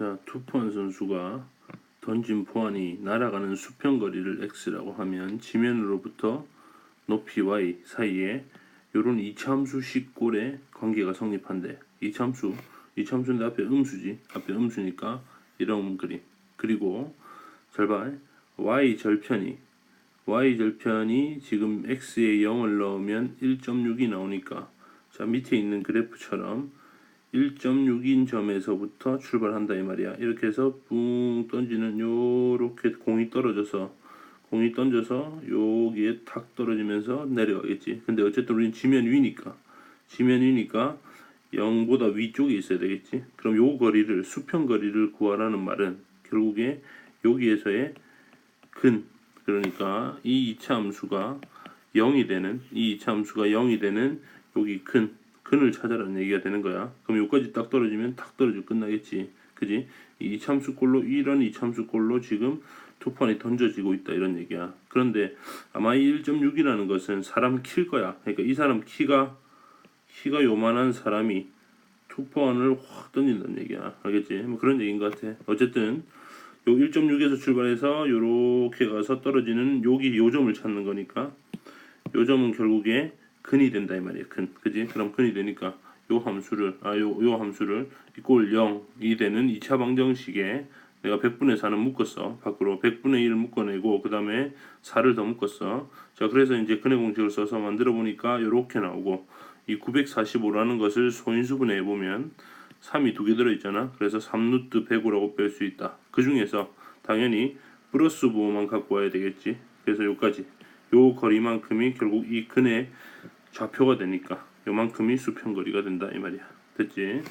자, 투포한 선수가 던진 포안이 날아가는 수평거리를 x라고 하면 지면으로부터 높이 y 사이에 요런 이차함수식 꼴의 관계가 성립한대. 이차함수, 이차함수인데 앞에 음수지. 앞에 음수니까 이런 그림. 그리고 잘 봐. y 절편이 y 절편이 지금 x에 0을 넣으면 1.6이 나오니까 자 밑에 있는 그래프처럼 1.6인 점에서부터 출발한다 이 말이야. 이렇게 해서 붕 던지는 요렇게 공이 떨어져서 공이 던져서 여기에 탁 떨어지면서 내려가겠지. 근데 어쨌든 우리는 지면 위니까 지면 위니까 0보다 위쪽에 있어야 되겠지. 그럼 요 거리를 수평 거리를 구하라는 말은 결국에 여기에서의 근 그러니까 이 이차 함수가 0이 되는 이 이차 함수가 0이 되는 여기 근 근을 찾아라는 얘기가 되는 거야. 그럼 여기까지 딱 떨어지면 탁 떨어지고 끝나겠지. 그지? 이 참수꼴로 이런 이 참수꼴로 지금 투판이 던져지고 있다 이런 얘기야. 그런데 아마 이 1.6이라는 것은 사람 키일 거야. 그러니까 이 사람 키가 키가 요만한 사람이 투펀을 확 던진다는 얘기야. 알겠지? 뭐 그런 얘기인 것 같아. 어쨌든 요 1.6에서 출발해서 요렇게 가서 떨어지는 여기 요 점을 찾는 거니까 요 점은 결국에 근이 된다 이 말이야. 근. 그지? 그럼 근이 되니까 요 함수를 아요요 함수를 이꼴 0이 되는 2차 방정식에 내가 100분의 4는 묶었어. 밖으로 100분의 1을 묶어내고 그 다음에 4를 더 묶었어. 자 그래서 이제 근의 공식을 써서 만들어 보니까 요렇게 나오고 이 945라는 것을 소인수 분해 해 보면 3이 두 개 들어있잖아. 그래서 3루트 105라고 뺄 수 있다. 그 중에서 당연히 플러스 부호만 갖고 와야 되겠지. 그래서 요까지 요 거리만큼이 결국 이 근의 좌표가 되니까 요만큼이 수평거리가 된다 이 말이야. 됐지?